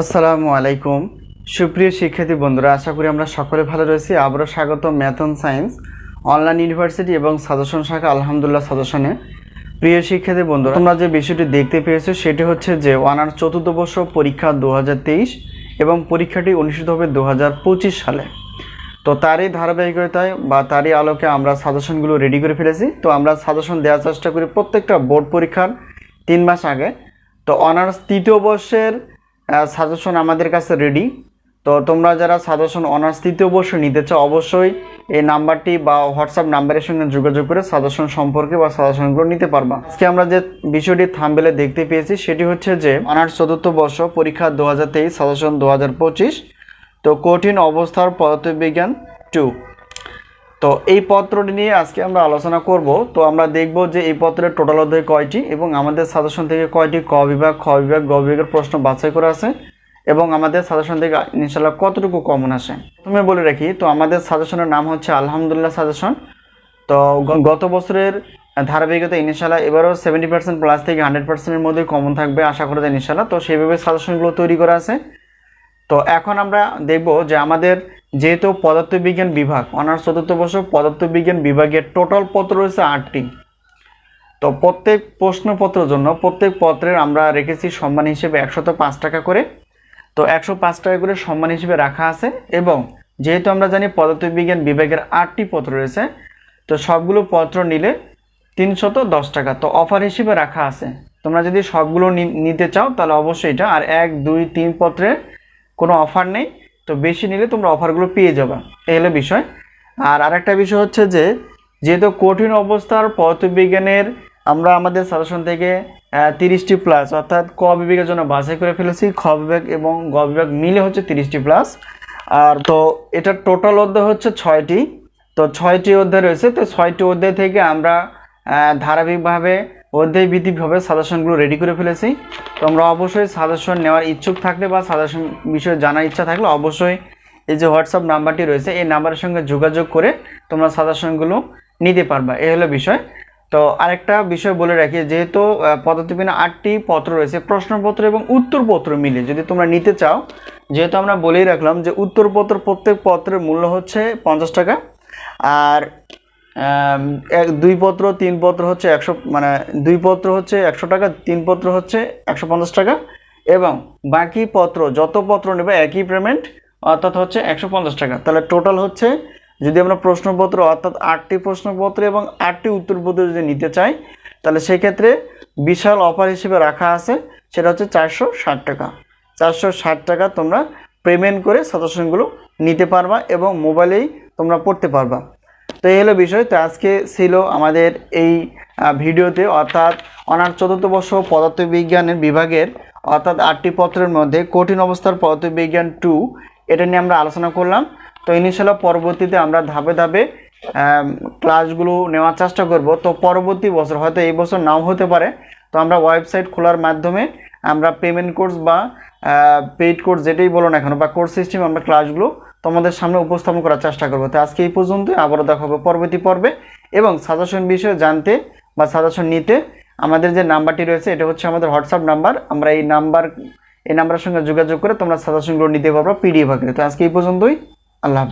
আসসালামু আলাইকুম। সুপ্রিয় শিক্ষার্থী বন্ধুরা, আশা করি আমরা সকলে ভালো রয়েছি। আবারও স্বাগত ম্যাথন সায়েন্স অনলাইন ইউনিভার্সিটি এবং সাজেশন শাখা, আলহামদুলিল্লাহ সাজেশনে। প্রিয় শিক্ষার্থী বন্ধুরা, তোমরা যে বিষয়টি দেখতে পেয়েছ, সেটি হচ্ছে যে অনার্স চতুর্থ বর্ষ পরীক্ষা দু হাজার তেইশ এবং পরীক্ষাটি অনুষ্ঠিত হবে দু হাজার পঁচিশ সালে। তো তারই ধারাবাহিকতায় বা তারই আলোকে আমরা সাজেশনগুলো রেডি করে ফেলেছি। তো আমরা সাজেশন দেওয়ার চেষ্টা করি প্রত্যেকটা বোর্ড পরীক্ষার তিন মাস আগে। তো অনার্স তৃতীয় বর্ষের সাজেশন আমাদের কাছে রেডি তো তোমরা যারা সাজেশন অনার্স তৃতীয় বর্ষ নিতে চাও, অবশ্যই এই নাম্বারটি বা হোয়াটসঅ্যাপ নাম্বারের সঙ্গে যোগাযোগ করে সাজেশন সম্পর্কে বা সাজেশনগুলো নিতে পারবা। আজকে আমরা যে বিষয়টি থামবেলে দেখতে পেয়েছি, সেটি হচ্ছে যে অনার্স চতুর্থ বর্ষ পরীক্ষা দু হাজার তেইশ সাজেশন দু হাজার পঁচিশ। তো কঠিন অবস্থার পদার্থবিজ্ঞান টু তো এই পত্রটি নিয়ে আজকে আমরা আলোচনা করব। তো আমরা দেখব যে এই পত্রের টোটাল অধ্যায় কয়টি এবং আমাদের সাজেশন থেকে কয়টি ক বিভাগ, খ বিভাগ, গ বিভাগের প্রশ্ন বাছাই করা আছে এবং আমাদের সাজেশন থেকে ইনশাল্লাহ কতটুকু কমন আসে তুমি বলে রাখি, তো আমাদের সাজেশনের নাম হচ্ছে আলহামদুলিল্লাহ সাজেশন তো গত বছরের ধারাবাহিকতা ইনশাল্লাহ এবারও সেভেন্টি পার্সেন্ট প্লাস থেকে হান্ড্রেড পার্সেন্টের মধ্যে কমন থাকবে আশা করা যায় ইনশাল্লাহ তো সেইভাবে সাজেশনগুলো তৈরি করা আছে। তো এখন আমরা দেখব যে আমাদের যেহেতু পদার্থবিজ্ঞান বিভাগ, অনার্স চতুর্থ বর্ষ পদার্থবিজ্ঞান বিভাগের টোটাল পত্র রয়েছে আটটি। তো প্রত্যেক প্রশ্নপত্রের জন্য, প্রত্যেক পত্রের আমরা রেখেছি সম্মান হিসেবে একশত পাঁচ টাকা করে। তো একশো পাঁচ টাকা করে সম্মান হিসেবে রাখা আছে এবং যেহেতু আমরা জানি পদার্থবিজ্ঞান বিভাগের আটটি পত্র রয়েছে, তো সবগুলো পত্র নিলে তিনশত দশ টাকা। তো অফার হিসেবে রাখা আছে। তোমরা যদি সবগুলো নিতে চাও তাহলে অবশ্যই এটা। আর এক, দুই, তিন পত্রের কোনো অফার নেই। তো বেশি নিলে তোমরা অফারগুলো পেয়ে যাবে। এই হলো বিষয়। আর আরেকটা বিষয় হচ্ছে যে, যেহেতু কঠিন অবস্থার পদার্থবিজ্ঞানের আমরা আমাদের সাজেশন থেকে তিরিশটি প্লাস অর্থাৎ ক বিভাগের জন্য বাছাই করে ফেলেছি, খ বিভাগ এবং গ বিভাগ মিলে হচ্ছে তিরিশটি প্লাস আর তো এটা টোটাল অধ্যায় হচ্ছে ছয়টি। তো ছয়টি অধ্যায় রয়েছে। তো ছয়টি অধ্যায় থেকে আমরা ধারাবাহিকভাবে অধ্যায় ভিত্তিকভাবে সাজেশনগুলো রেডি করে ফেলেছি। তোমরা অবশ্যই সাজেশন নেওয়ার ইচ্ছুক থাকলে বা সাজেশন বিষয়ে জানার ইচ্ছা থাকলে অবশ্যই এই যে হোয়াটসঅ্যাপ নাম্বারটি রয়েছে, এই নাম্বারের সঙ্গে যোগাযোগ করে তোমরা সাজেশনগুলো নিতে পারবা। এই হলো বিষয়। তো আরেকটা বিষয় বলে রাখি, যেহেতু পদার্থবিজ্ঞানে আটটি পত্র রয়েছে, প্রশ্নপত্র এবং উত্তরপত্র মিলে, যদি তোমরা নিতে চাও, যেহেতু আমরা বলেই রাখলাম যে উত্তরপত্র প্রত্যেক পত্রের মূল্য হচ্ছে পঞ্চাশ টাকা, আর এক, দুই পত্র, তিন পত্র হচ্ছে একশো মানে দুই পত্র হচ্ছে একশো টাকা, তিন পত্র হচ্ছে একশো পঞ্চাশ টাকা এবং বাকি পত্র, যত পত্র নেবে একই পেমেন্ট অর্থাৎ হচ্ছে একশো পঞ্চাশ টাকা। তাহলে টোটাল হচ্ছে, যদি আমরা প্রশ্নপত্র অর্থাৎ আটটি প্রশ্নপত্র এবং আটটি উত্তরপত্র যদি নিতে চাই, তাহলে সেক্ষেত্রে বিশাল অফার হিসেবে রাখা আছে, সেটা হচ্ছে চারশো ষাট টাকা। চারশো ষাট টাকা তোমরা পেমেন্ট করে সাজেশনগুলো নিতে পারবা এবং মোবাইলেই তোমরা পড়তে পারবা। তো এই হলো বিষয়। তো আজকে ছিল আমাদের এই ভিডিওতে অর্থাৎ অনার্স চতুর্থ বর্ষ পদার্থবিজ্ঞানের বিভাগের অর্থাৎ আটটি পত্রের মধ্যে কঠিন অবস্থার পদার্থবিজ্ঞান টু এটা নিয়ে আমরা আলোচনা করলাম। তো ইনশাল্লাহ পরবর্তীতে আমরা ধাপে ধাপে ক্লাসগুলো নেওয়ার চেষ্টা করব। তো পরবর্তী বছর, হয়তো এই বছর নাও হতে পারে। তো আমরা ওয়েবসাইট খোলার মাধ্যমে আমরা পেমেন্ট কোর্স বা পেইড কোর্স যেটাই বলো না কেন বা কোর্স সিস্টেম আমরা ক্লাসগুলো তোমাদের সামনে উপস্থাপন করার চেষ্টা করব। তো আজকে এই পর্যন্তই, আবারও দেখা হবে পরবর্তী পর্বে। এবং সাজেশন বিষয়ে জানতে বা সাজেশন নিতে আমাদের যে নাম্বারটি রয়েছে, এটা হচ্ছে আমাদের হোয়াটসঅ্যাপ নাম্বার। আমরা এই নাম্বার, এই নাম্বারের সঙ্গে যোগাযোগ করে তোমরা সাজেশনগুলো নিতে পারব পিডিএফ আকারে। তো আজকে এই পর্যন্তই, আল্লাহ হাফেজ।